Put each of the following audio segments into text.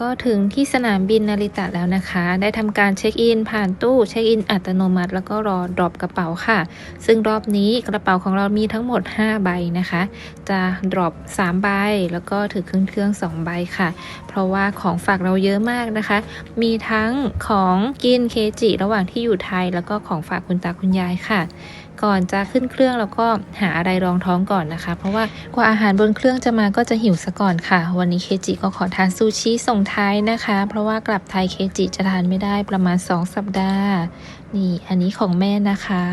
ก็ถึงที่สนามบินนาริตะแล้วนะคะ ได้ทำการเช็คอินผ่านตู้เช็คอินอัตโนมัติ แล้วก็รอดรอปกระเป๋าค่ะ ซึ่งรอบนี้กระเป๋าของเรามีทั้งหมด 5 ใบนะคะ จะดรอป3ใบแล้วก็ถือเครื่องเครื่อง2ใบค่ะ เพราะว่าของฝากเราเยอะมากนะคะ มีทั้งของกินเคจิ ระหว่างที่อยู่ไทย แล้วก็ของฝากคุณตาคุณยายค่ะ ก่อนจะขึ้นเครื่องแล้วก็หาอะไรรองท้องก่อนนะคะ เพราะว่ากว่าอาหารบนเครื่องจะมาก็จะหิวซะก่อนค่ะ วันนี้เคจิก็ขอทานซูชิส่งท้ายนะคะ เพราะว่ากลับไทยเคจิจะทานไม่ได้ประมาณ 2 สัปดาห์ นี่อันนี้ของแม่นะคะ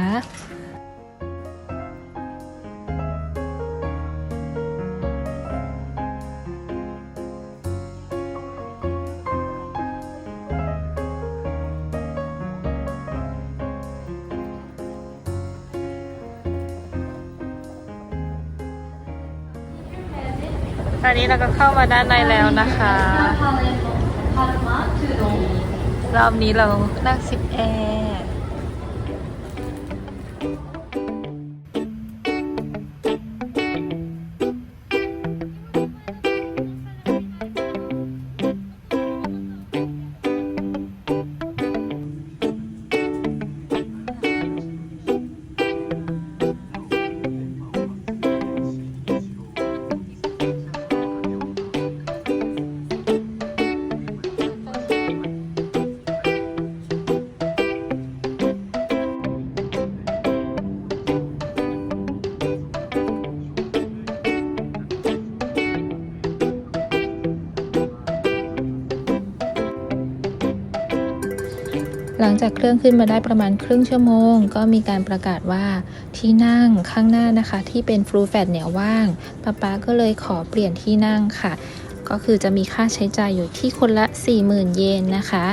ตอนนี้เราก็เข้ามาด้านในแล้วนะคะ รอบนี้เรานั่งสิบแอร์ หลังจากเครื่องขึ้นมาได้ประมาณครึ่งชั่วโมง ก็มีการประกาศว่าที่นั่งข้างหน้านะคะ ที่เป็นฟลูแฟตเนี่ยว่างป๊าป๊าก็เลยขอเปลี่ยนที่นั่งค่ะก็คือจะมีค่าใช้จ่ายอยู่ที่คนละ 40,000 เยนนะคะ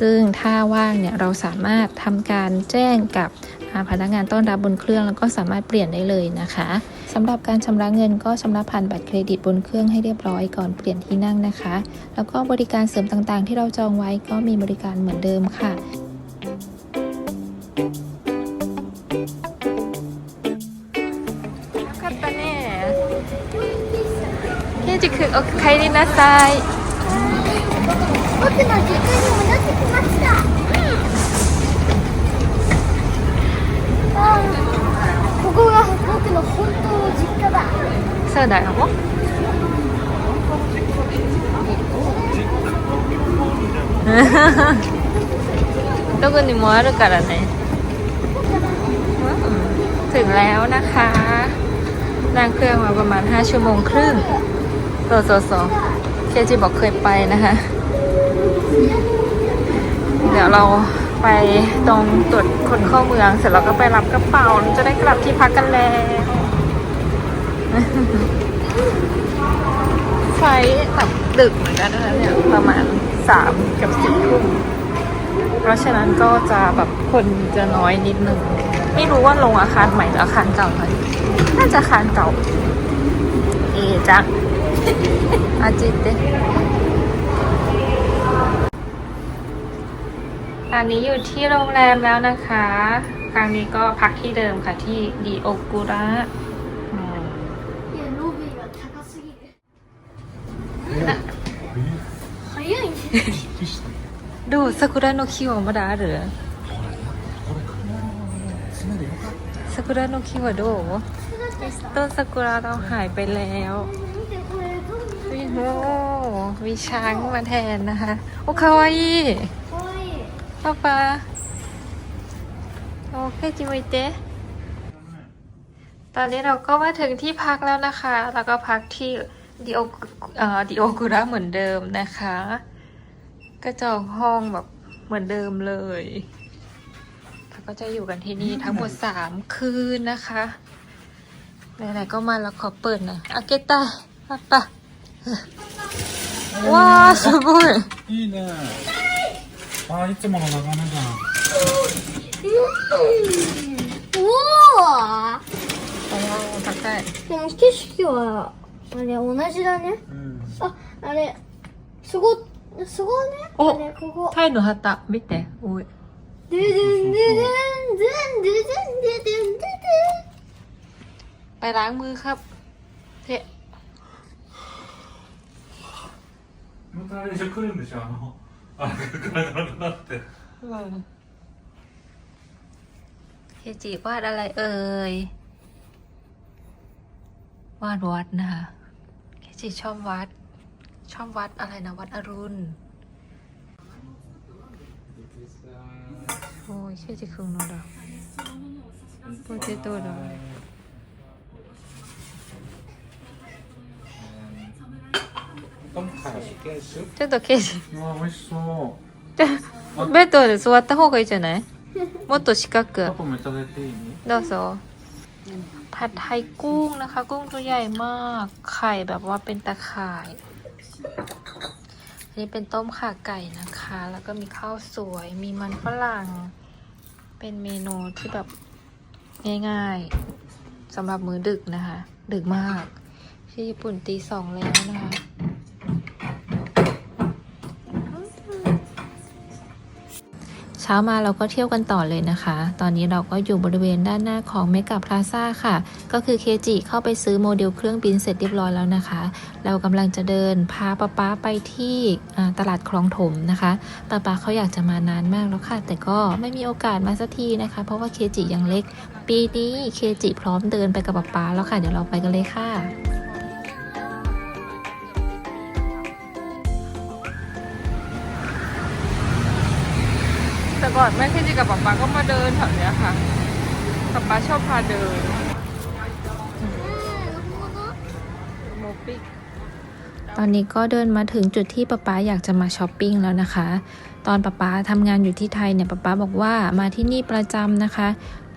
ซึ่งถ้าว่างเนี่ยเราสามารถทำการแจ้งกับพนักงานต้อนรับบนเครื่องแล้วก็สามารถเปลี่ยนได้เลยนะคะสำหรับการชำระเงินก็ชำระผ่านบัตรเครดิตบนเครื่องให้เรียบร้อยก่อนเปลี่ยนที่นั่งนะคะ แล้วก็บริการเสริมต่างๆ ที่เราจองไว้ก็มีบริการเหมือนเดิมค่ะ かったね。ケイジ君、お帰りなさい。僕の実家に戻ってきました、ああここが僕の本当の実家だそうだよ。どこにもあるからね。 ถึงแล้วนะคะนั่งเครื่องมาประมาณ 5 ชั่วโมงครึ่งโซโซโซเคจิบอกเคยไปนะคะ เดี๋ยวเราไปตรงตรวจคนเข้าเมือง เสร็จแล้วก็ไปรับกระเป๋าจะได้กลับที่พักกันแล้วไฟแบบดึกเหมือนกันนะคะเนี่ยประมาณสามกับสี่ทุ่มเพราะฉะนั้นก็จะแบบคนจะน้อยนิดนึง ไม่รู้ว่าลงอาคารใหม่หรืออาคารเก่าไหมน่าจะอาคารเก่า เอจักอาจิตเตตอนนี้อยู่ที่โรงแรมแล้วนะคะ ครั้งนี้ก็พักที่เดิมค่ะที่ดีโอกุระดูซากุระโนคิโอมาดาหรือ ซากุระโนคิวโดต้นซากุระเราหายไปแล้ววิโนวิช้างมาแทนนะคะ โอ้คาวายิป้าป้าโอเคจิมวิเตตอนนี้เราก็มาถึงที่พักแล้วนะคะ แล้วก็พักที่ดิโอดิโอกุระเหมือนเดิมนะคะ ก็จองห้องแบบเหมือนเดิมเลย ก็จะอยู่กันที่นี่ทั้งหมดสามคืนนะคะไหนๆก็มาแล้วขอเปิดหน่อยอาเกตาป้าป้าว้าวすごいいいね。あ、いつもの眺めじゃん。おおおー高いでも景色はあれ同じだねうん。ああれすごすごねおあれここタイの旗見ておいででんで ไปล้างมือครับ เทะ 형사님 이제 크림 드시아아 그래 그래 그래 เคจิวาดอะไรเอ่ย วาดวัดนะคะ เคจิชอบวัด ชอบวัดอะไรนะ วัดอรุณ โอ้ยเคจิคุงโนดะโปเตโต้ดะ トムカシケーシュちょっとケジうわ美味しそベッドで座った方がいいじゃないもっと四角うパパもいただいていいどうぞผัดไทยกุ้งนะคะ กุ้งตัวใหญ่มาก ไข่แบบว่าเป็นตะข่าย อันนี้เป็นต้มข่าไก่นะคะ แล้วก็มีข้าวสวย มีมันฝรั่ง เป็นเมนูที่แบบง่ายๆสำหรับมื้อดึกนะคะ ดึกมาก ที่ญี่ปุ่นตีสองแล้วนะคะ เช้ามาเราก็เที่ยวกันต่อเลยนะคะ ตอนนี้เราก็อยู่บริเวณด้านหน้าของเมกาพลาซ่าค่ะ ก็คือเคจิเข้าไปซื้อโมเดลเครื่องบินเสร็จเรียบร้อยแล้วนะคะ เรากำลังจะเดินพาป๊าป๊าไปที่ตลาดคลองถมนะคะป๊าป๊าเขาอยากจะมานานมากแล้วค่ะ แต่ก็ไม่มีโอกาสมาสักทีนะคะ เพราะว่าเคจิยังเล็ก ปีนี้เคจิพร้อมเดินไปกับป๊าป๊าแล้วค่ะ เดี๋ยวเราไปกันเลยค่ะ แต่ก่อนแม่เคจิกับป๊าป๊าก็มาเดินแถวเนี้ยค่ะป๊าป๊าชอบพาเดินโมปิกตอนนี้ก็เดินมาถึงจุดที่ป๊าป๊าอยากจะมาช้อปปิ้งแล้วนะคะ ตอนป๊าป๊าทำงานอยู่ที่ไทยเนี่ยป๊าป๊าบอกว่ามาที่นี่ประจำนะคะ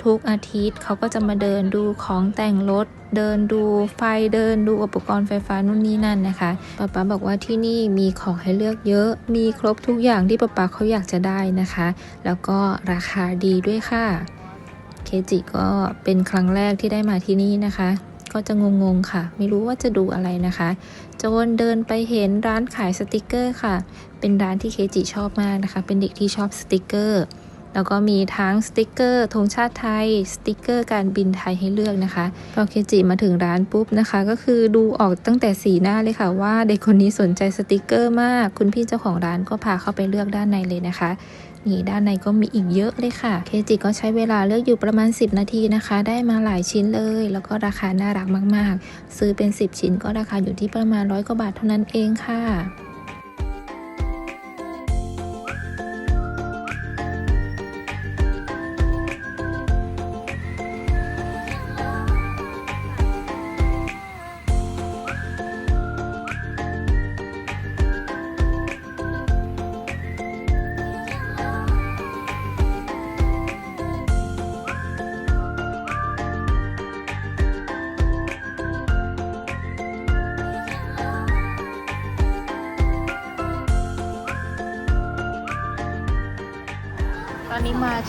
ทุกอาทิตย์เขาก็จะมาเดินดูของแต่งรถ เดินดูไฟเดินดูอุปกรณ์ไฟฟ้านู่นนี่นั่นนะคะป๊าป๊าบอกว่าที่นี่มีของให้เลือกเยอะ มีครบทุกอย่างที่ป๊าป๊าเขาอยากจะได้นะคะ แล้วก็ราคาดีด้วยค่ะ เคจิก็เป็นครั้งแรกที่ได้มาที่นี่นะคะ ก็จะงงๆค่ะ ไม่รู้ว่าจะดูอะไรนะคะจนเดินไปเห็นร้านขายสติกเกอร์ค่ะ เป็นร้านที่เคจิชอบมากนะคะ เป็นเด็กที่ชอบสติกเกอร์ แล้วก็มีทั้งสติกเกอร์ธงชาติไทย สติกเกอร์การบินไทยให้เลือกนะคะพอเคจิมาถึงร้านปุ๊บนะคะ ก็คือดูออกตั้งแต่สีหน้าเลยค่ะว่าเด็กคนนี้สนใจสติกเกอร์มาก คุณพี่เจ้าของร้านก็พาเข้าไปเลือกด้านในเลยนะคะนี่ด้านในก็มีอีกเยอะเลยค่ะ เคจิก็ใช้เวลาเลือกอยู่ประมาณ 10 นาทีนะคะ ได้มาหลายชิ้นเลย แล้วก็ราคาน่ารักมาก ๆ ซื้อเป็น 10 ชิ้นก็ราคาอยู่ที่ประมาณร้อยกว่าบาทเท่านั้นเองค่ะ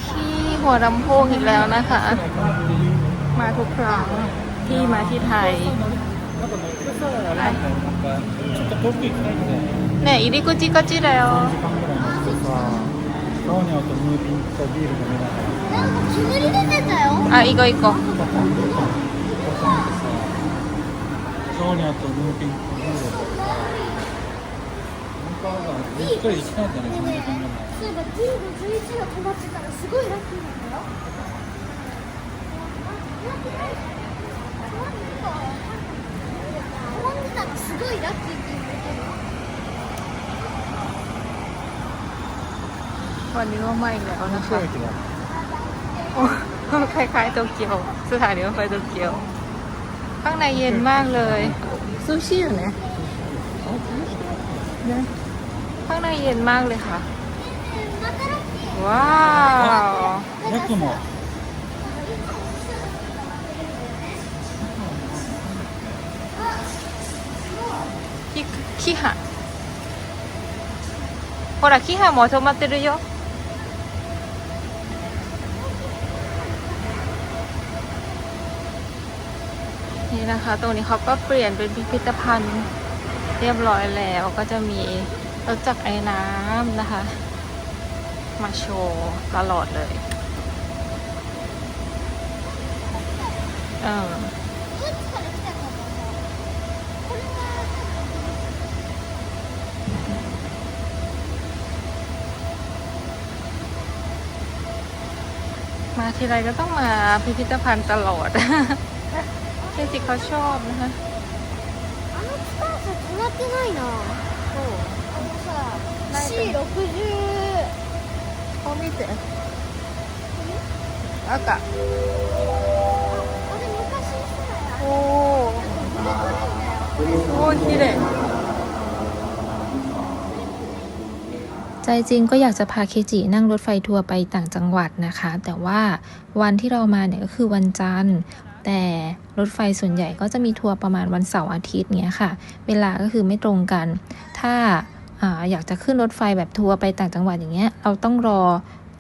ที่หัวลำโพงอีกแล้วนะคะ มาทุกครั้งที่มาที่ไทยねえ入り口がちだよなんか煙出てたよあ行こう行こうソーニャとムーピン本当はさゆっくり行きたいんだよね3時間ぐらいそういえば D51 が止まってたらすごいラッキーなんだよ止まってたらすごいラッキーって言われてる วันนี้ก็มาอีกแล้วนะ 東 คะ 京駅だ โอ้คล้ายๆโตเกียว สถานีรถไฟโตเกียว ข้างในเย็นมากเลยซูชิอยู่ไหน ข้างในเย็นมากเลยค่ะ またラッキー ว้าว ヤクモ キキハほらキハも止まってるよนี่นะคะ ตรงนี้เขาก็เปลี่ยนเป็นพิพิธภัณฑ์เรียบร้อยแล้ว ก็จะมี รถจักไอ้น้ำนะคะ มาโชว์ตลอดเลย เออมาทีไรก็ต้องมาพิพิธภัณฑ์ตลอดเจสิเขาชอบนะคะ ないと C60 เขาไม่เจออากาศ あれ昔の人だよ โอ้ これ古いんだよโอ้綺麗ใจจริงก็อยากจะพาเคจินั่งรถไฟทัวร์ไปต่างจังหวัดนะคะ แต่ว่าวันที่เรามาเนี่ยก็คือวันจันทร์ แต่รถไฟส่วนใหญ่ก็จะมีทัวร์ประมาณวันเสาร์อาทิตย์เนี้ยค่ะ เวลาก็คือไม่ตรงกัน ถ้า ออยากจะขึ้นรถไฟแบบทัวร์ไปต่างจังหวัดอย่างเงี้ย เราต้องรอ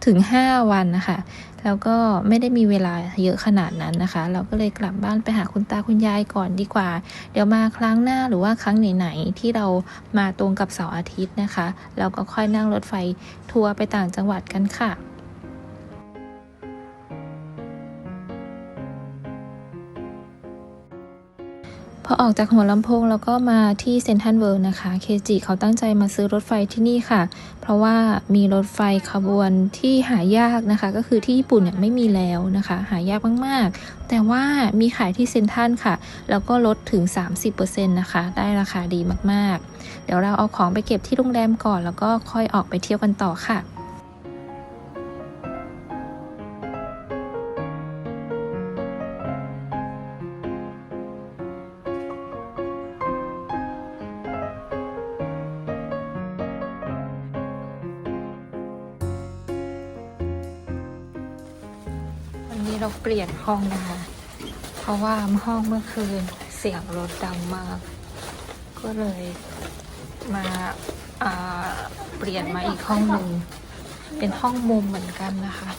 ถึง 5 วันนะคะ แล้วก็ไม่ได้มีเวลาเยอะขนาดนั้นนะคะ เราก็เลยกลับบ้านไปหาคุณตาคุณยายก่อนดีกว่า เดี๋ยวมาครั้งหน้าหรือว่าครั้งไหนๆที่เรามาตรงกับเสาร์อาทิตย์นะคะ เราก็ค่อยนั่งรถไฟทัวร์ไปต่างจังหวัดกันค่ะ พอออกจากหัวลำโพงแล้วก็มาที่เซนทรัลเวิลด์นะคะ เคจิเขาตั้งใจมาซื้อรถไฟที่นี่ค่ะ เพราะว่ามีรถไฟขบวนที่หายากนะคะ ก็คือที่ญี่ปุ่นเนี่ยไม่มีแล้วนะคะ หายากมากๆ แต่ว่ามีขายที่เซนทรัลค่ะ แล้วก็ลดถึง 30%นะคะ ได้ราคาดีมากๆ เดี๋ยวเราเอาของไปเก็บที่โรงแรมก่อน แล้วก็ค่อยออกไปเที่ยวกันต่อค่ะ นี้เราเปลี่ยนห้องนะคะ เพราะว่าห้องเมื่อคืนเสียงรถดังมาก ก็เลยมาเปลี่ยนมาอีกห้องหนึ่ง เป็นห้องมุมเหมือนกันนะคะ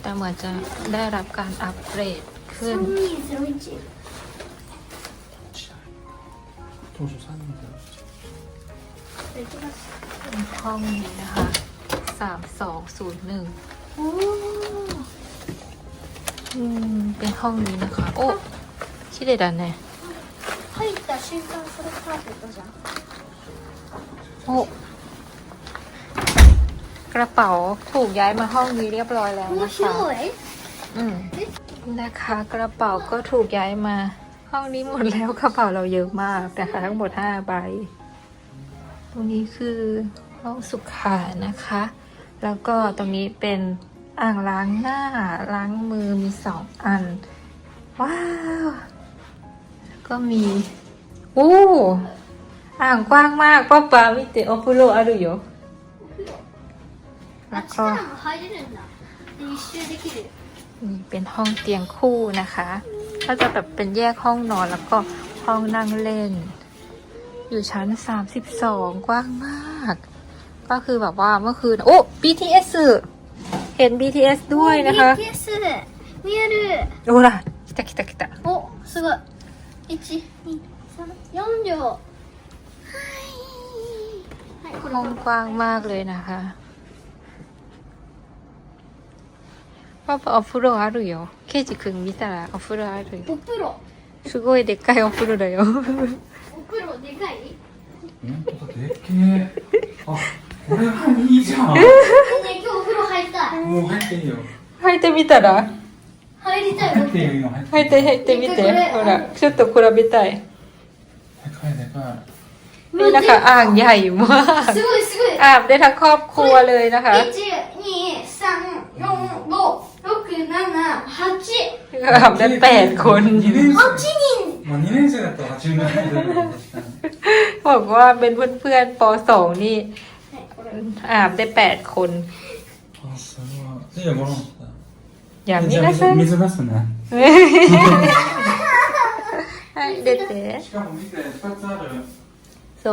แต่เหมือนจะได้รับการอัปเกรดขึ้น ห้องนี้นะคะสามสองศูนย์หนึ่ง องศูนย์หนึ่ง おお อืม เป็นห้องนี้นะคะ โอ้คิดเลยดันเนี่ย 入った瞬間それカーペットじゃん โอ้กระเป๋าถูกย้ายมาห้องนี้เรียบร้อยแล้ว 面 นะคะ 白い อืมนะคะกระเป๋าก็ถูกย้ายมา ห้องนี้หมดแล้วกระเป๋าเราเยอะมากนะคะทั้งหมดห้าใบ ตรงนี้คือห้องสุขานะคะ แล้วก็ตรงนี้เป็น อ่างล้างหน้าล้างมือมีสองอัน ว้าวแล้วก็มีอู้อ่างกว้างมากป้าป้ามิเตโอปุโรอารุโยแล้วก็นี่เป็นห้องเตียงคู่นะคะ ก็จะแบบเป็นแยกห้องนอนแล้วก็ห้องนั่งเล่น อยู่ชั้นสามสิบสองกว้างมาก ก็คือแบบว่าเมื่อคืน โอ้ BTS เห็น BTS ด้วยนะคะ BTS 見えるโอ้ล่ะ来た来た来たおすごい123両はいはいこれ ห้องกว้างมากเลยนะคะパパお風呂あるよケイジ君見たらお風呂あるよお風呂すごいでっかいお風呂だよお風呂でかい本当だでっけえあこれはいいじゃん もう入っていいよ入ってみたら入りたい入っていいよ今入って入って入ってみてこれほらちょっと比べたいでかいでかい นี่นะคะอ่างใหญ่มาก すごいすごい อาบได้ทั้งครอบครัวเลยนะคะ 1 2 3 4 5 6 7 8 อาบได้แปดคน 2年生8人まあ2年生だったら8人ぐらいだよね確かに บอกว่าเป็นเพื่อนๆป .2 นี่ はいこれ อาบได้แปดคน あす ごいじゃあごらん อย่าง じ นี้ ゃ นะ あ คะ 水水出すねはい出てしかも見て2つあるそ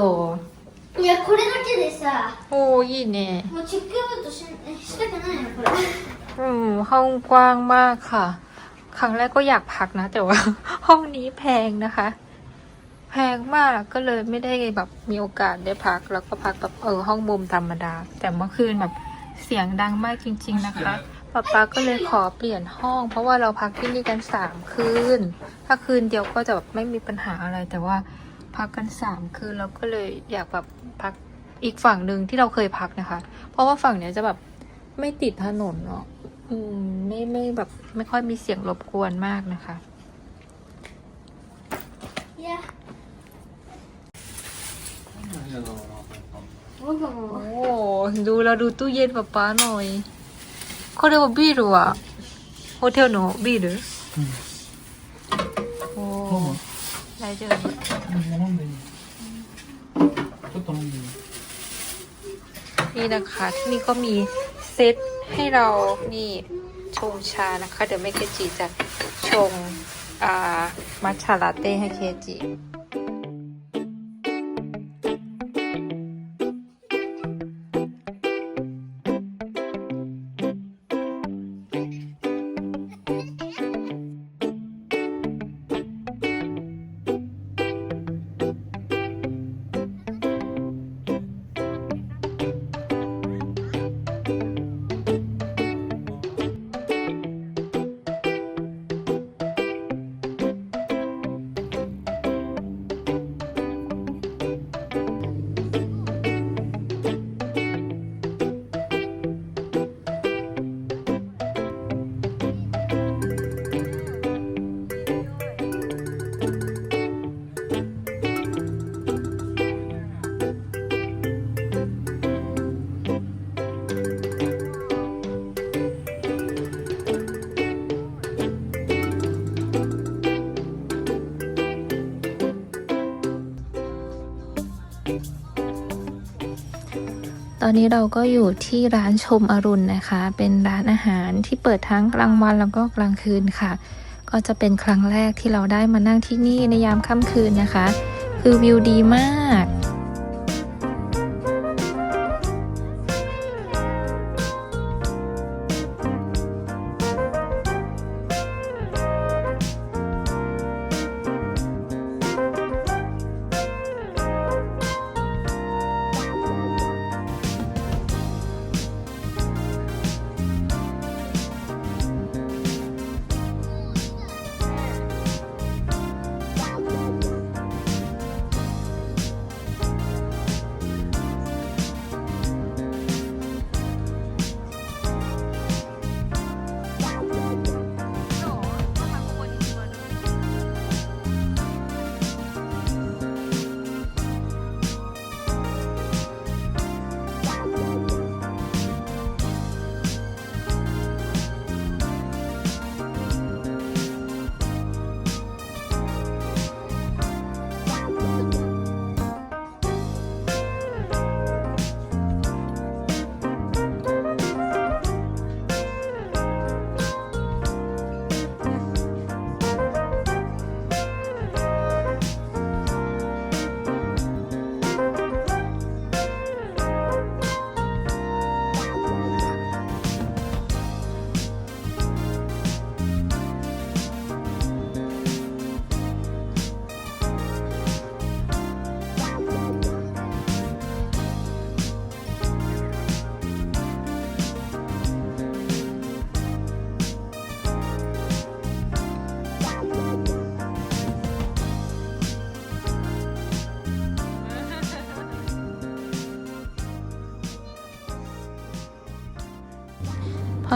いやこれだけでさうおーいいねもうチェックアウトししたくないのこれ อืมห้องกว้างมากค่ะ ครั้งแรกก็อยากพักนะ แต่ว่า ห้องนี้แพงนะคะ แพงมากก็เลยไม่ได้แบบมีโอกาสได้พัก แล้วก็พักแบบเออห้องมุมธรรมดา แต่เมื่อคืนแบบ เสียงดังมากจริง ๆนะคะป๊าป๊าก็เลยขอเปลี่ยนห้อง เพราะว่าเราพักที่นี่กันสามคืน ถ้าคืนเดียวก็จะแบบไม่มีปัญหาอะไรแต่ว่าพักกันสามคืนเราก็เลยอยากแบบพักอีกฝั่งหนึ่งที่เราเคยพักนะคะ เพราะว่าฝั่งเนี้ยจะแบบไม่ติดถนนเนาะอืมไม่ไม่แบบไม่ค่อยมีเสียงรบกวนมากนะคะい ดูเราดูตู้เย็นป๊าป๊าหน่อยเขาเรียกว่าบีรูอะโฮเทลโนบีรูโอ้ได้เจอนี่นะคะที่นี่ก็มีเซตให้เรานี่ชงชานะคะ เดี๋ยวแม่เคจิจะชง อ่า มัทชาลาเต้ให้เคจิ อนนี้เราก็อยู่ที่ร้านชมอรุณนะคะ เป็นร้านอาหารที่เปิดทั้งกลางวันแล้วก็กลางคืนค่ะ ก็จะเป็นครั้งแรกที่เราได้มานั่งที่นี่ในยามค่ำคืนนะคะ คือวิวดีมาก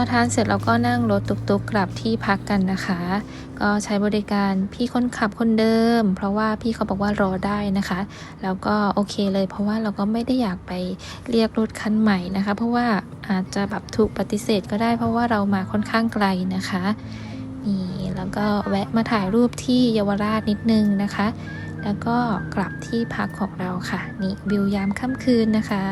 อทานเสร็จเราก็นั่งรถตุกๆกลับที่พักกันนะคะ ก็ใช้บริการพี่คนขับคนเดิม เพราะว่าพี่เขาบอกว่ารอได้นะคะ แล้วก็โอเคเลยเพราะว่าเราก็ไม่ได้อยากไปเรียกรถคันใหม่นะคะ เพราะว่าอาจจะแบบถูกปฏิเสธก็ได้ เพราะว่าเรามาค่อนข้างไกลนะคะนี่แล้วก็แวะมาถ่ายรูปที่เยาวราชนิดนึงนะคะ แล้วก็กลับที่พักของเราค่ะ นี่วิวยามค่ำคืนนะคะ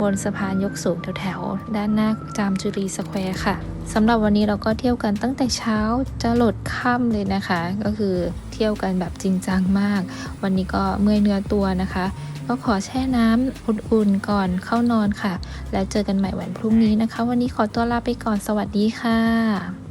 บนสะพานยกสูงแถวๆด้านหน้าจามจุรีสแควร์ค่ะสำหรับวันนี้เราก็เที่ยวกันตั้งแต่เช้าจะหลดค่ำเลยนะคะ ก็คือเที่ยวกันแบบจริงจังมาก วันนี้ก็เมื่อยเนื้อตัวนะคะ ก็ขอแช่น้ำอุ่นๆก่อนเข้านอนค่ะ แล้วเจอกันใหม่วันพรุ่งนี้นะคะ วันนี้ขอตัวลาไปก่อนสวัสดีค่ะ